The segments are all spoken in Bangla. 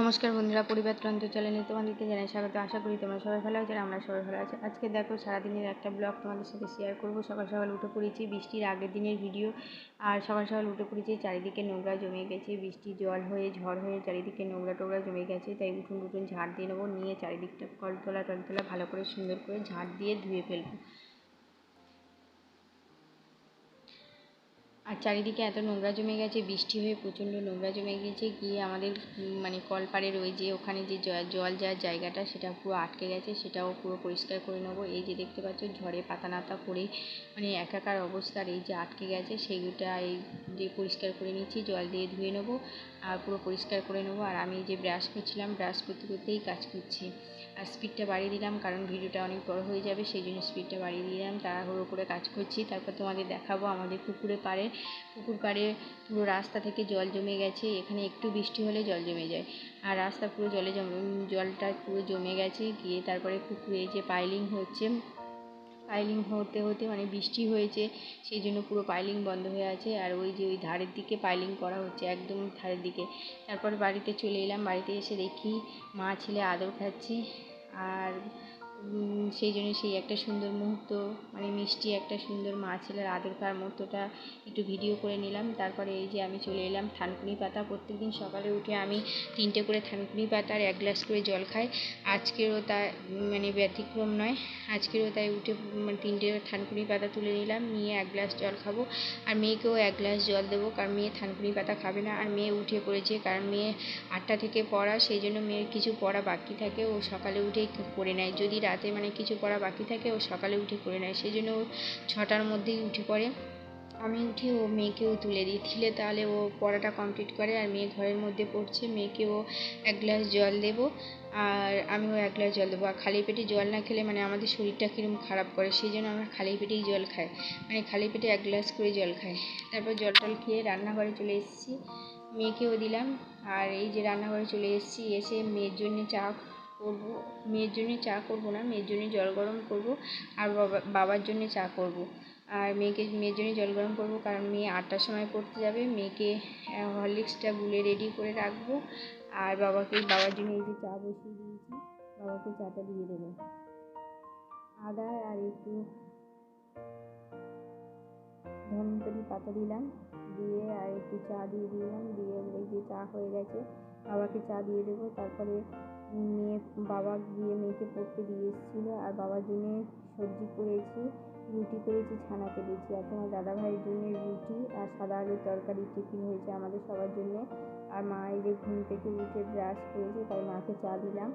নমস্কার বন্ধুরা, পরিবার তন্ত্র চ্যানেলে তোমাদেরকে জানাই স্বাগত। আশা করি তোমরা সবাই ভালো আছো আমরা সবাই ভালো আছি। আজকে দেখো, সারাদিনের একটা ব্লগ তোমাদের সাথে শেয়ার করব। সকাল সকাল উঠে পড়েছি বৃষ্টির আগের দিনের ভিডিও আর সকাল সকাল উঠে পড়েছি, চারিদিকে নোংরা জমে গেছে। বৃষ্টি, জল হয়ে, ঝড় হয়ে চারিদিকে নোংরা টোংরা জমে গেছে। তাই উঠুন উঠুন ঝাড় দিয়ে নেব, নিয়ে চারিদিকটা কলতলা টলতলা ভালো করে সুন্দর করে ঝাড় দিয়ে ধুয়ে ফেলব। আর চারিদিকে এত নোংরা জমে গেছে, বৃষ্টি হয়ে প্রচণ্ড নোংরা জমে গেছে, গিয়ে আমাদের মানে কলপাড়ের ওই যে ওখানে যে জল যাওয়ার জায়গাটা সেটা পুরো আটকে গেছে, সেটাও পুরো পরিষ্কার করে নেব। এই যে দেখতে পাচ্ছ, ঝড়ে পাতা নাতা পড়ে মানে একাকার অবস্থার এই যে আটকে গেছে, সেইটা এই যে পরিষ্কার করে নিচ্ছি, জল দিয়ে ধুয়ে নেব, আর পুরো পরিষ্কার করে নেব। আর আমি যে ব্রাশ করছিলাম ব্রাশ করতে করতেই কাজ করছি। আর স্পিডটা বাড়িয়ে দিলাম, কারণ ভিডিওটা অনেক বড় হয়ে যাবে, সেই জন্য স্পিডটা বাড়িয়ে দিলাম। তাড়াহুড়ো করে কাজ করছি, তারপর তোমাদের দেখাবো আমাদের পুকুরে পাড়ে। পুকুর পাড়ে পুরো রাস্তা থেকে জল জমে গেছে, এখানে একটু বৃষ্টি হলে জল জমে যায়। আর রাস্তা পুরো জলে জমে জলটা পুরো জমে গেছে, গিয়ে তারপরে পুকুরে যে পাইলিং হচ্ছে পাইলিং হতে হতে মানে বৃষ্টি হয়েছে, সেই জন্য পুরো পাইলিং বন্ধ হয়ে আছে। আর ওই যে ওই ধারের দিকে পাইলিং করা হচ্ছে, একদম ধারের দিকে। তারপর বাড়িতে চলে এলাম, বাড়িতে এসে দেখি মা ছেলে আদর খাচ্ছি। আর সেই জন্য সেই একটা সুন্দর মুহূর্ত মানে মিষ্টি একটা সুন্দর মা ছেলের আদর খাওয়ার মুহূর্তটা একটু ভিডিও করে নিলাম। তারপরে এই যে আমি চলে এলাম থানকুনি পাতা। প্রত্যেক দিন সকালে উঠে আমি তিনটে করে থানকুনি পাতা আর এক গ্লাস করে জল খাই। আজকেরও তা মানে ব্যতিক্রম নয়। আজকেরও তাই উঠে মানে তিনটে থানকুনি পাতা তুলে নিলাম। নিয়ে এক গ্লাস জল খাব। আর মেয়েকেও এক গ্লাস জল দেবো, কারণ মেয়ে থানকুনি পাতা খাবে না। আর মেয়ে উঠে পড়েছে, কারণ মেয়ে আটটা থেকে পড়া। সেই জন্য মেয়ের কিছু পড়া বাকি থাকে। ও সকালে উঠে করে নেয়? যদি রাতে মানে কিছু পড়া বাকি থাকে, ও সকালে উঠে করে নেয়। সেই জন্য ও ছটার মধ্যেই উঠে পড়ে। আমি উঠে ও মেয়েকেও তুলে দিই। দিলে তাহলে ও পড়াটা কমপ্লিট করে আর মেয়ে ঘরের মধ্যে পড়ছে। মেয়েকেও এক গ্লাস জল দেবো আর আমিও এক গ্লাস জল দেবো। আর খালি পেটে জল না খেলে মানে আমাদের শরীরটা কীরকম খারাপ করে, সেই জন্য আমরা খালি পেটেই জল খাই। মানে খালি পেটে এক গ্লাস করে জল খাই। তারপর জল টল খেয়ে রান্নাঘরে চলে এসেছি। মেয়েকেও দিলাম। আর এই যে রান্নাঘরে চলে এসেছি, এসে মেয়ের জন্য চা করব, মেয়ের জন্যে চা করব না, মেয়ের জন্যে জল গরম করব আর বাবা, বাবার জন্যে চা করব। আর মেয়েকে, মেয়ের জন্যে জল গরম করব কারণ মেয়ে আটটার সময় পড়তে যাবে, মেয়েকে হরলিক্সটা গুলে রেডি করে রাখব আর বাবাকে, বাবার জন্য যে চা বসিয়ে দিয়েছি, বাবাকে চাটা দিয়ে দেবো। আদা আর একটু ধনতরি পাতা দিলাম, দিয়ে আর একটু চা দিয়ে দিলাম, দিয়ে এই যে চা হয়ে গেছে, বাবাকে চা দিয়ে দেবো, তারপরে মেয়ে, বাবা গিয়ে মেয়েকে পড়তে দিয়ে এসেছিল। আর বাবার জন্যে সবজি করেছি, রুটি করেছি, ছানা কেটেছি। আর তোমার দাদাভাইয়ের জন্যে রুটি আর সাদা আলুর তরকারি টিফিন হয়েছে আমাদের সবার জন্যে। আর মা এই যে ঘুম থেকে উঠে ব্রাশ করেছে, তাই মাকে চা দিলাম।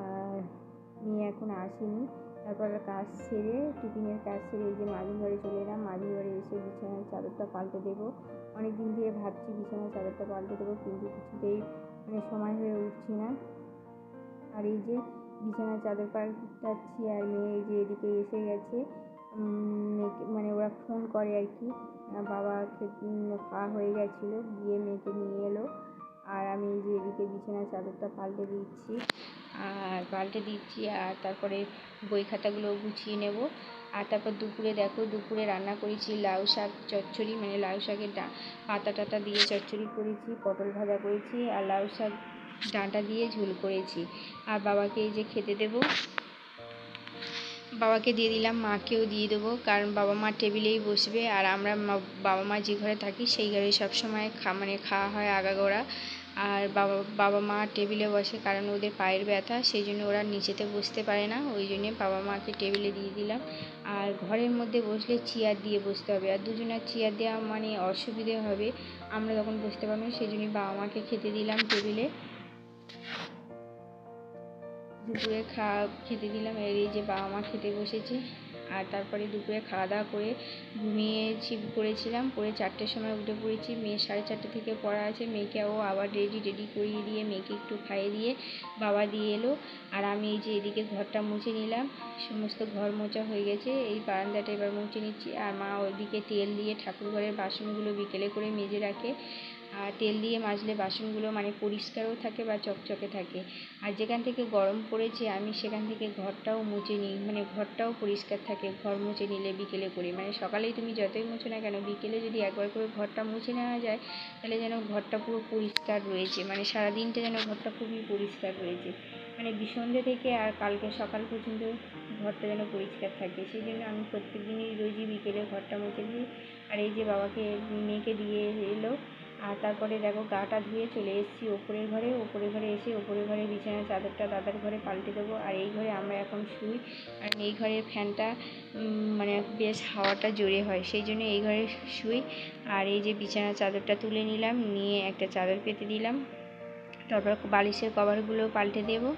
আর মেয়ে এখন আসেনি। তারপর কাজ সেরে, টিফিনের কাজ সেরে এই যে মাঝি ঘরে চলে এলাম। মাঝি ঘরে এসে বিছানার চাদরটা পাল্টে দেবো। অনেক দিন দিয়ে ভাবছি বিছানার চাদরটা পাল্টে দেবো, কিন্তু কিছুতেই মানে সময় হয়ে উঠছি না। আর এই যে বিছানার চাদর পাল্টাচ্ছি আর মেয়ে এই যে এদিকে এসে গেছে। মানে ওরা ফোন করে আর কি। বাবা খাওয়া হয়ে গেছিল, গিয়ে মেয়েকে নিয়ে এলো। আর আমি এই যে এদিকে বিছানার চাদরটা পাল্টে দিচ্ছি। আর পাল্টে দিচ্ছি আর তারপরে বই খাতাগুলো গুছিয়ে নেব। আর তারপর দুপুরে দেখো, দুপুরে রান্না করেছি লাউ শাক চচ্চড়ি মানে লাউ শাকের পাতা টাতা দিয়ে চচ্চড়ি করেছি, পটল ভাজা করেছি, আর লাউ শাক ডাঁটা দিয়ে ঝোল করেছি। আর বাবাকে এই যে খেতে দেবো। বাবাকে দিয়ে দিলাম, মাকেও দিয়ে দেবো। কারণ বাবা মা টেবিলেই বসবে আর আমরা বাবা মা যে ঘরে থাকি সেই ঘরে সবসময় খা মানে খাওয়া হয় আগাগোড়া। আর বাবা বাবা মা টেবিলে বসে কারণ ওদের পায়ের ব্যথা, সেই জন্য ওরা নিচেতে বসতে পারে না। ওই জন্যে বাবা মাকে টেবিলে দিয়ে দিলাম। আর ঘরের মধ্যে বসলে চেয়ার দিয়ে বসতে হবে। আর দুজনের চেয়ার দেওয়া মানে অসুবিধে হবে। আমরা তখন বসতে পারব না, সেই জন্যই বাবা মাকে খেতে দিলাম টেবিলে। দুপুরে খাওয়া খেতে দিলাম। এর এই যে বাবা মা খেতে বসেছে। আর তারপরে দুপুরে খাওয়া দাওয়া করে ঘুমিয়েছি পড়েছিলাম পড়ে চারটের সময় উঠে পড়েছি। মেয়ে সাড়ে চারটে থেকে পড়া আছে। মেয়েকেও আবার রেডি রেডি করিয়ে দিয়ে মেয়েকে একটু খাইয়ে দিয়ে বাবা দিয়ে এলো। আর আমি এই যে এদিকে ঘরটা মুছে নিলাম। সমস্ত ঘর মোছা হয়ে গেছে। এই বারান্দাটা এবার মুছে নিচ্ছি। আর মা ওইদিকে তেল দিয়ে ঠাকুর ঘরের বাসনগুলো বিকেলে করে মেজে রাখে। তেল দিয়ে মাজলে বাসনগুলো মানে পরিষ্কারও থাকে বা চকচকে থাকে। আর যেখান থেকে গরম পড়েছে, আমি সেখান থেকে ঘরটাও মুছে নিই। মানে ঘরটাও পরিষ্কার থাকে, ঘর মুছে নিলে বিকেলে করে। মানে সকালেই তুমি যতই মুছো না কেন, বিকেলে যদি একবার করে ঘরটা মুছে নেওয়া যায়, তাহলে যেন ঘরটা পুরো পরিষ্কার রয়েছে। মানে সারাদিনটা যেন ঘরটা খুবই পরিষ্কার রয়েছে। মানে সন্ধ্যে থেকে আর কালকে সকাল পর্যন্ত ঘরটা যেন পরিষ্কার থাকে। সেই জন্য আমি প্রত্যেক দিনই রোজই বিকেলে ঘরটা মুছে দিই আর এই যে বাবাকে, মেয়েকে দিয়ে এলো আর তারপরে দেখো গাটা ধুয়ে চলে এসেছি ওপরের ঘরে। ওপরের ঘরে এসে ওপরের ঘরে বিছানার চাদরটা দাদার ঘরে পাল্টে দেবো। আর এই ঘরে আমরা এখন শুই। আর এই ঘরের ফ্যানটা মানে বেশ হাওয়াটা জোরে হয়, সেই জন্য এই ঘরে শুই। আর এই যে বিছানার চাদরটা তুলে নিলাম, নিয়ে একটা চাদর পেতে দিলাম। তারপর বালিশের কভারগুলো পাল্টে দেবো।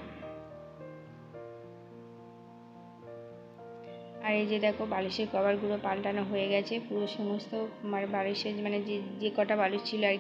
আর এই যে দেখো বালিশের কভারগুলো পাল্টানো হয়ে গেছে, পুরো সমস্ত মানে বালিশের মানে যে যে কটা বালিশ ছিল আর